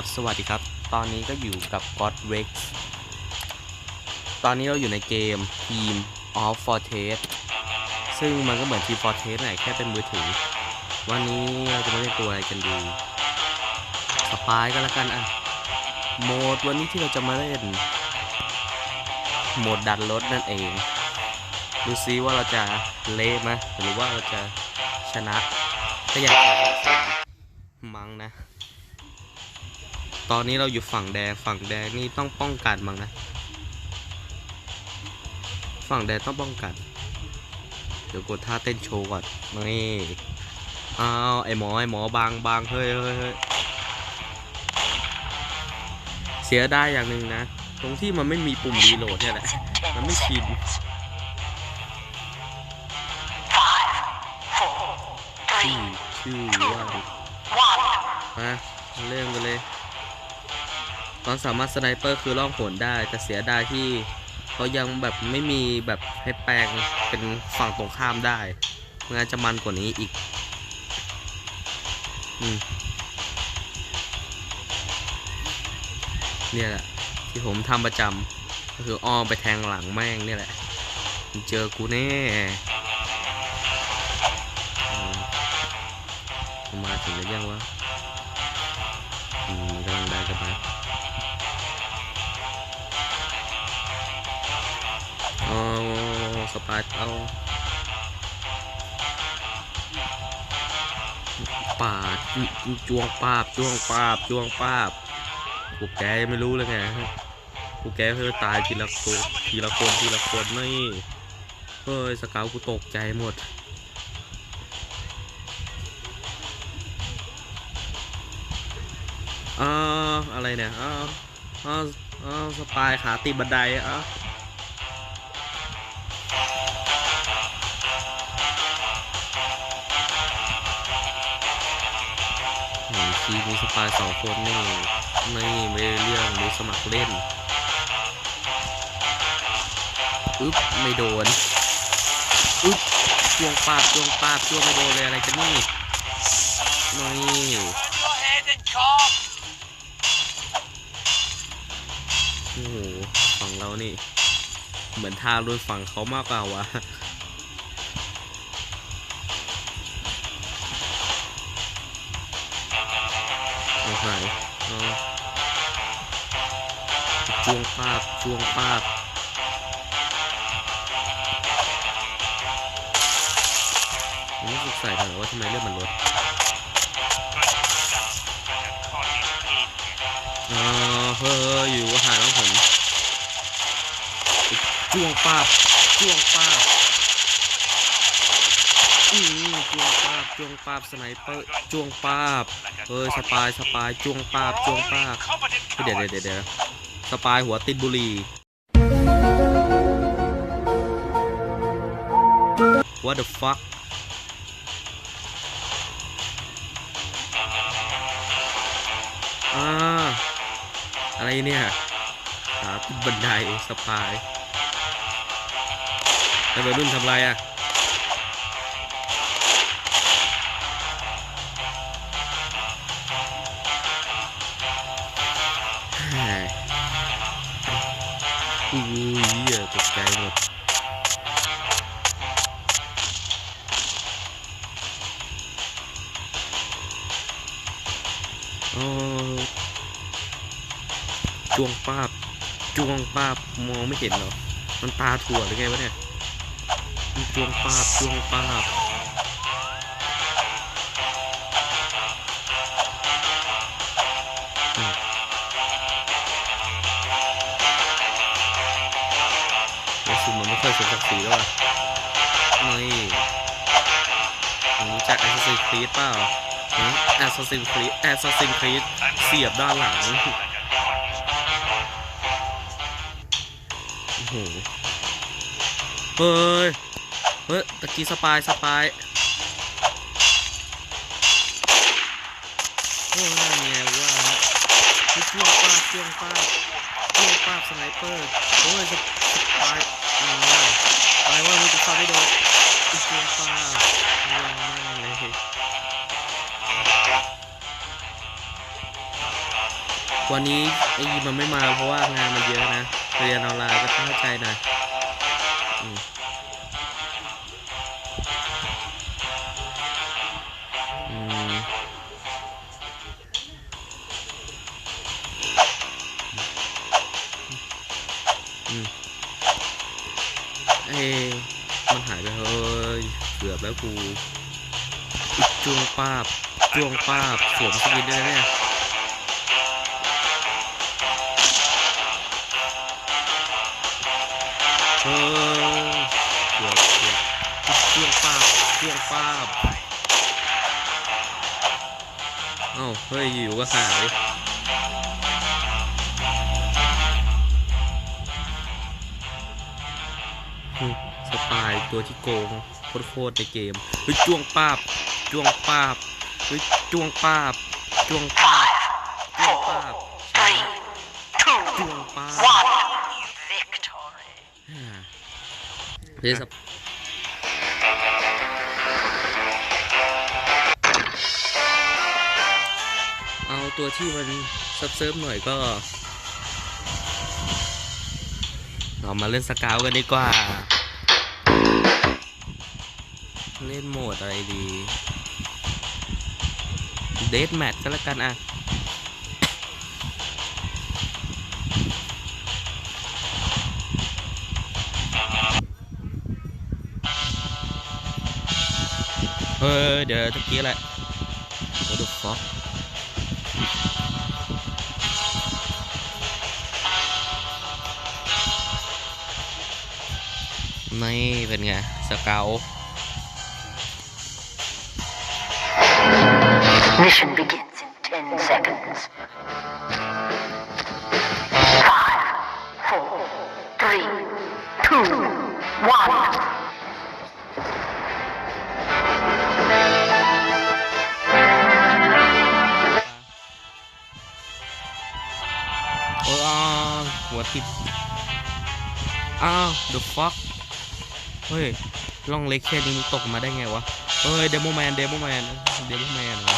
ับสวัสดีครับ ตอนนี้ก็อยู่กับ God Rex ตอนนี้เราอยู่ในเกม Team of Fortress ซึ่งมันก็เหมือน Team Fortress แหละแค่เป็นมือถือ วันนี้เราจะมาเล่นตัวอะไรกันดีสปายก็แล้วกันอะ โหมดวันนี้ที่เราจะมาเล่น โหมดดันรถนั่นเอง ดูซิว่าเราจะเละไหมหรือว่าเราจะชนะถ้าอยากจะมั้งนะ ตอนนี้เราอยู่ฝั่งแดง ฝั่งแดงนี่ต้องป้องกันมั้งนะ ฝั่งแดงต้องป้องกัน เดี๋ยวกดท่าเต้นโชว์ก่อนนี่อ้าวไอหมอไอหมอบางบางเฮ้ยเฮ้ยเฮ้ยเสียได้อย่างหนึ่งนะ ตรงที่มันไม่มีปุ่มรีโหลดเนี่ยแหละ มันไม่ชินที่ชื่อว่ามาเริ่มกันเลย ตอนสามารถสไนเปอร์คือล่องหนได้ แต่เสียดายที่เขายังแบบไม่มีแบบให้แปลงเป็นฝั่งตรงข้ามได้งานจะมันกว่านี้อีก อืม เนี่ยแหละ ที่ผมทำประจำก็คืออ้อมไปแทงหลังแม่งเนี่ยแหละ เจอกูแน่มมาถึงแล้วยังวะอืม สปายเอาปาดจ้วงปาบจ้วงปาบจ้วงปาบกูแกยังไม่รู้เลยไงกูแกเธอตายทีละคนทีละคนทีละคนนี่เฮ้ยสกาวกูตกใจหมดอ้าอะไรเนี่ยอ้าอ้าอ้าสปายขาติดบันไดอ้า ทีมมีสปายสองคนนี่ไม่ไม่ได้เรื่องมือสมัครเล่นอึ๊บไม่โดนอึ๊บจวงปาบจวงปาบจวงไม่โดนเลยอะไรกันนี่นี่โอ้โหฝั่งเรานี่ เหมือนทารุณฝั่งเขามากกว่าวะ หายเอาจวงปาบจวงปาบผมรู้สึกใส่หน่อยว่าทำไมเลือดมันลดอ่าเฮ้ยอยู่ว่าหาแล้วผมจ้วงปาบจ้วงปาบอืม จ้วงปาบจ้วงปาบสไนเปอร์จ้วงปาบเฮ้ยสปายสปายจ้วงปาบจ้วงปาบเฮ้ยเดี๋ยวเดี๋ยวเดี๋ยวเดี๋ยวสปายหัวติดบุหรี่ What the fuck อ่าอะไรเนี่ยขาบันไดสปายแล้ววัยรุ่นทำไรอะ อุ้ยเหี้ยตกใจหมดโอ้จวงปาบจวงปาบมองไม่เห็นเหรอ มันตาถั่วหรือไงวะเนี่ยจวงปาบจวงปาบ รู้สึกมันไม่ค่อยสมศักดิ์ศรีแล้วอะนี่รู้จัก Assassin's Creed เปล่าแอสซัสซินครีดแอสซัสซินครีดเสียบด้านหลังโอ้โหเฮ้ย เฮ้ย ตะกี้สปาย สปาย โอ้นั่นไงว่าเฮ้ยช่วงป้าบช่วงป้าบช่วงป้าสไนเปอร์ โอ้ย สปาย อะไรว่ามึงจะฟังไม่โดนช่วงป้าว่างมากเลยวันนี้ไอ้ยีมันไม่มาเพราะว่างานมันเยอะนะเรียนออนไลน์ก็ต้องเข้าใจหน่อย เกือบแล้วกูจ้วงป้าบจ้วงป้าบสวมสกินด้วยนะเนี่ยเออเกือบเกือบเกือบป้าบเกือบป้าบเอ้าเฮ้ยอยู่ก็หายหึสปายตัวที่โกง โคตรๆในเกมเฮ้ยจ้วงป้าบจ้วงป้าบเฮ้ยจ้วงป้าบจ้วงป้าบจ้วงป้าบ Three, two, จ้วงป้าบ one. Victory. เฮ้ยสปเอาตัวที่มันซับเซิร์ฟหน่อยก็ เรามาเล่นสเกาวกันดีกว่า เล่นโหมดอะไรดีเดทแมทก็แล้วกันอะเฮ้ยเดี๋ยวตะกี้แหละ What the fuck นี่เป็นไง สเกล Mission begins in 10 seconds. Five, four, three, two, one. โอ้ยอ้าวหัวทิพอ้าว the fuck เฮ้ยล่องเล็กแค่นี้มึงตกมาได้ไงวะ เฮ้ย เดโมแมน เดโมแมน เดโมแมนเหรอ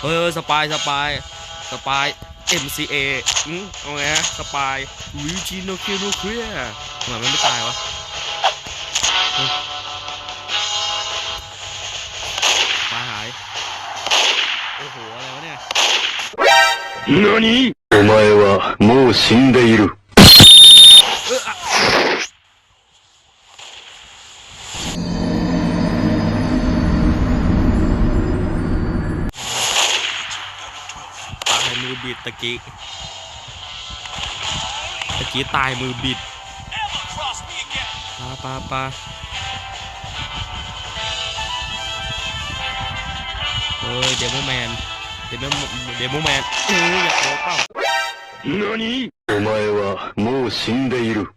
เฮ้ยเฮ้ยสปาย สปาย สปาย MCA อืมเอาไงฮะ สปายวิจิโนคิโนเคลียทำไมมันไม่ตายวะเฮ้ยปลายหาย โอ้โห อะไรวะเนี่ย 何お前はもう死んでいる。 ตะกี้ ตะกี้ตายมือบิด Never cross me again. ปาปาปาเฮ้ย เดโมแมน เดโมเดโมแมนเอออยากโดนเปล่า 何お前はもう死んでいる。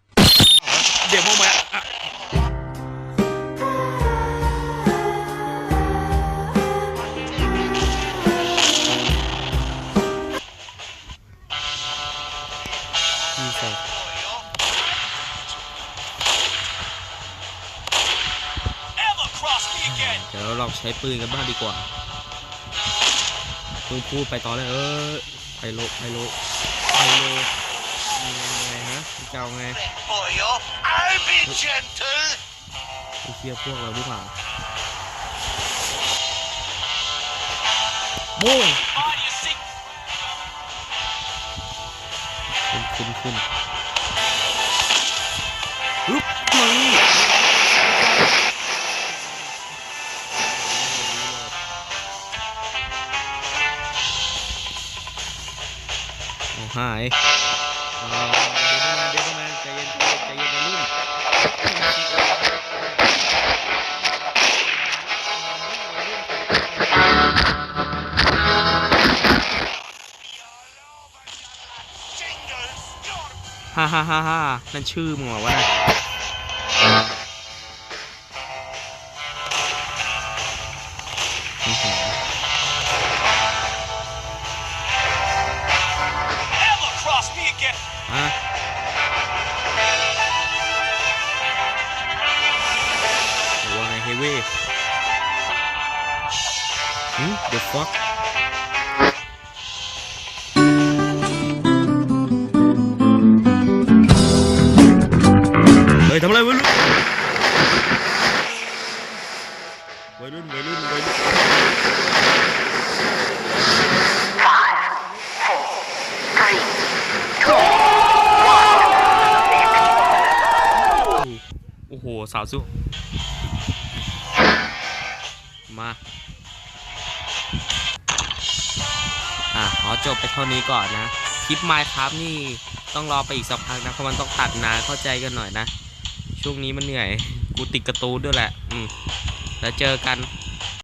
ช้ปืนกันบ้างดีกว่าเพิ่งพูดไปตอนแรกเออไปโลไปโลไปโลยังไงฮะจะเอาไง For you, I'll be gentle. ไอ้เคียพวกเราดีกว่าโบ้ง Oh, you see, ขึ้นขึ้นขึ้นลุกมึง หายเออเดนแมนเดนแมนใจเย็นฮ่าฮ่าฮ่าฮ่านั่นชื่อมึงเหรอวะน่ะ หืม the fuck เฮ้ยทำอะไรวะลูกวัย อ้โหสาวสู้มาอะขอจบไปเท่านี้ก่อนนะ คลิปไมครับนี่ต้องรอไปอีกสักพักนะ เพราะมันต้องตัดนานเข้าใจกันหน่อยนะ ช่วงนี้มันเหนื่อย กูติดกระตูนด้วยแหละ อืมแล้วเจอกัน